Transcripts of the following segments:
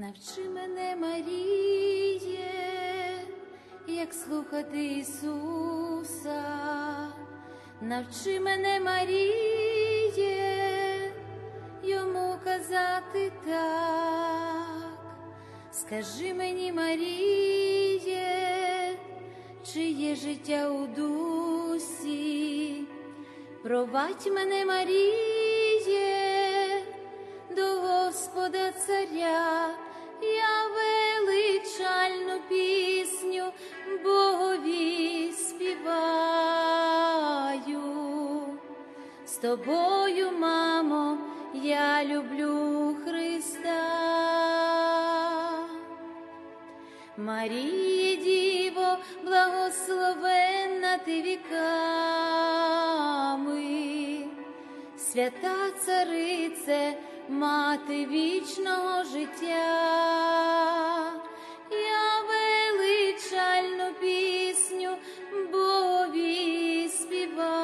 Навчи мене, Маріє, як слухати Ісуса, навчи мене, Маріє, йому казати так, скажи мені, Маріє, чи є життя у дусі, провадь мене, Маріє, до Господа Царя, я величальну пісню Богові співаю. З тобою, мамо, я люблю Христа. Марія Діво, благословенна ти віками, свята царице, мати вічного життя, я величальну пісню Богові співаю.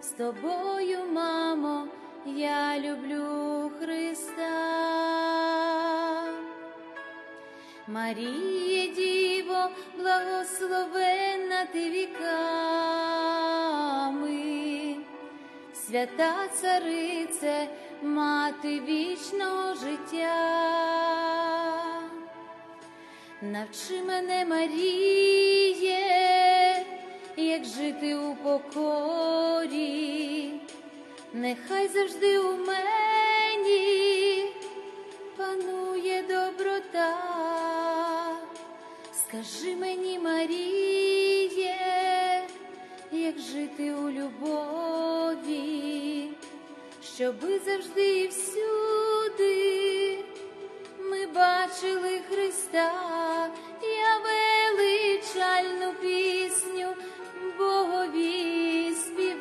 З тобою, мамо, я люблю Христа. Марія Діво, благословенна ти віками, свята царице, мати вічного життя. Навчи мене, Маріє, як жити у покорі, нехай завжди у мені панує доброта. Скажи мені, Маріє, як жити у любові, щоби завжди і всюди ми бачили Христа, я величальну пісню Богові співаю.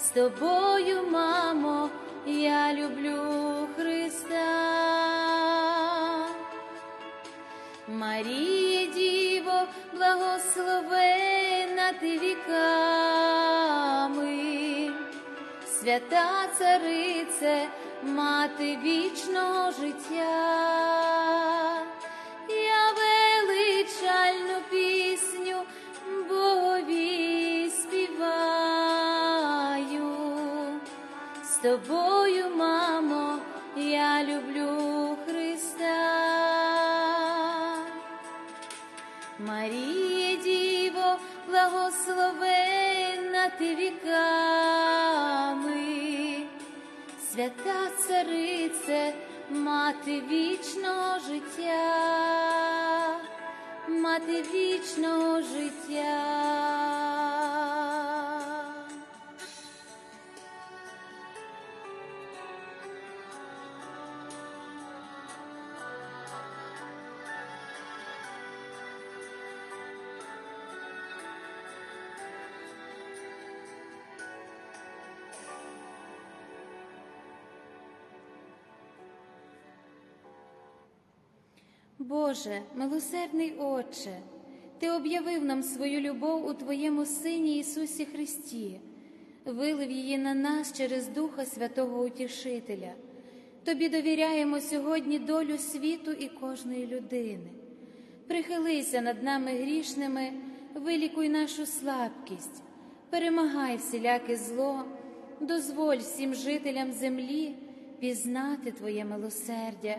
З тобою, мамо, я люблю Христа. Благословенна ти віками, свята царице, мати вічного життя, я величальну пісню Богові співаю. З тобою, мамо, я люблю віками, свята царице, мати вічного життя, мати вічного життя. Боже, милосердний Отче, Ти об'явив нам свою любов у Твоєму Сині Ісусі Христі, вилив її на нас через Духа Святого Утішителя. Тобі довіряємо сьогодні долю світу і кожної людини. Прихилися над нами грішними, вилікуй нашу слабкість, перемагай всіляке зло, дозволь всім жителям землі пізнати Твоє милосердя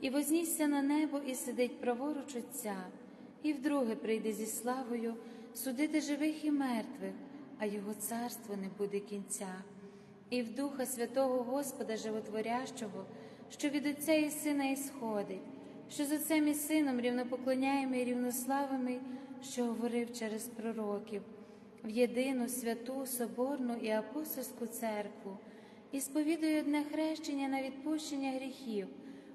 і вознісся на небо, і сидить праворуч Отця, і вдруге прийде зі славою судити живих і мертвих, а його царство не буде кінця. І в Духа Святого Господа Животворящого, що від Отця і Сина ісходить, що з Отцем і Сином рівнопоклоняємо і рівнославими, що говорив через пророків, в єдину святу, соборну і апостольську церкву, і сповідую одне хрещення на відпущення гріхів,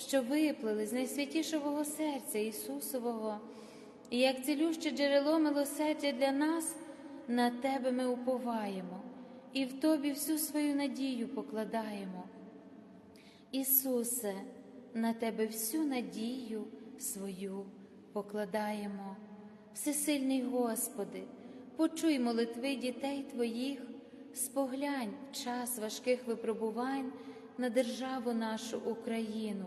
що виплили з найсвятішого серця Ісусового, і як цілюще джерело милосердя для нас, на Тебе ми уповаємо і в Тобі всю свою надію покладаємо. Ісусе, на Тебе всю надію свою покладаємо. Всесильний Господи, почуй молитви дітей Твоїх, споглянь час важких випробувань на державу нашу Україну,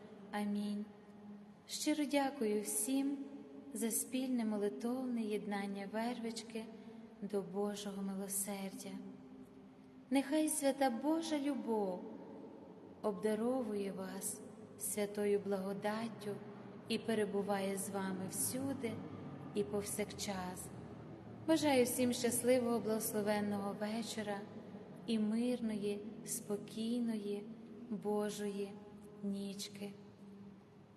Амінь. Щиро дякую всім за спільне молитовне єднання вервички до Божого милосердя. Нехай свята Божа любов обдаровує вас святою благодаттю і перебуває з вами всюди і повсякчас. Бажаю всім щасливого, благословенного вечора і мирної, спокійної Божої нічки.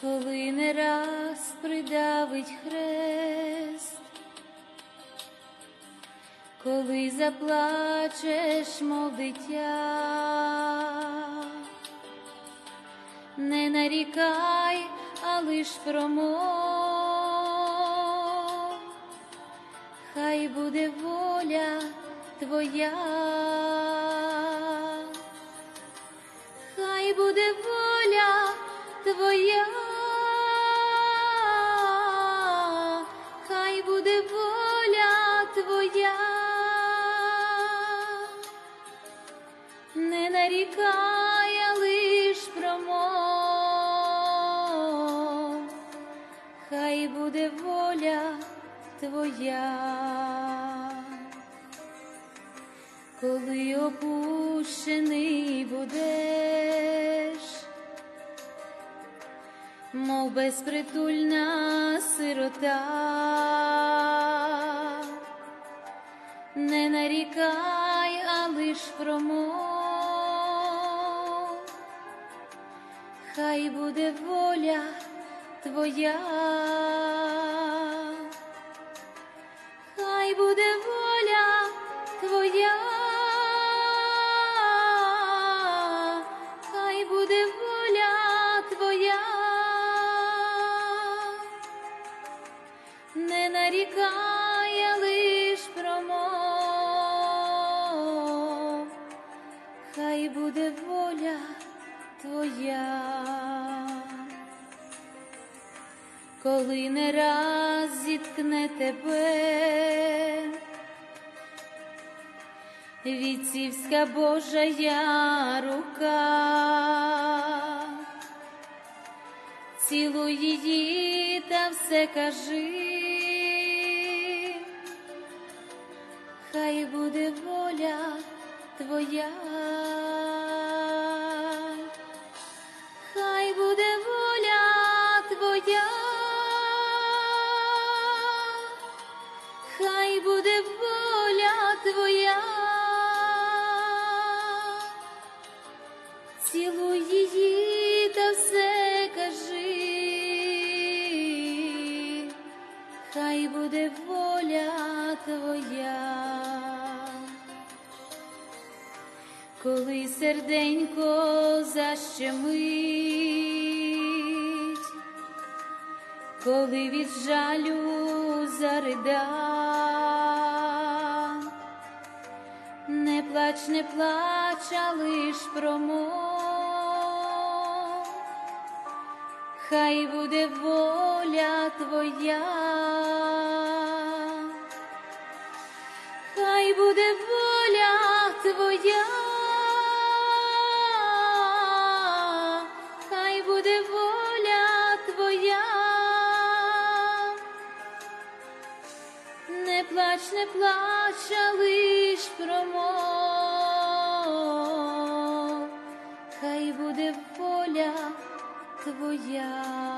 Коли не раз придавить хрест, коли заплачеш, мов дитя, не нарікай, а лиш промов, хай буде воля твоя, хай буде воля твоя, нарікай, лиш хай буде воля твоя. Коли опущений будеш, мов безпритульна сирота, не нарікай, а лиш промов, хай буде воля твоя, хай буде воля твоя, хай буде воля твоя, не нарікай, а лиш хай буде воля твоя. Коли не раз зіткне тебе віцівська Божая рука, цілуй її та все кажи, хай буде воля твоя, хай буде воля твоя, коли серденько защемить, коли від жалю зарида, не плач, не плач, а лиш промов, хай буде воля твоя, буде воля твоя, хай буде воля твоя. Не плач, не плач, а лиш промов, хай буде воля твоя.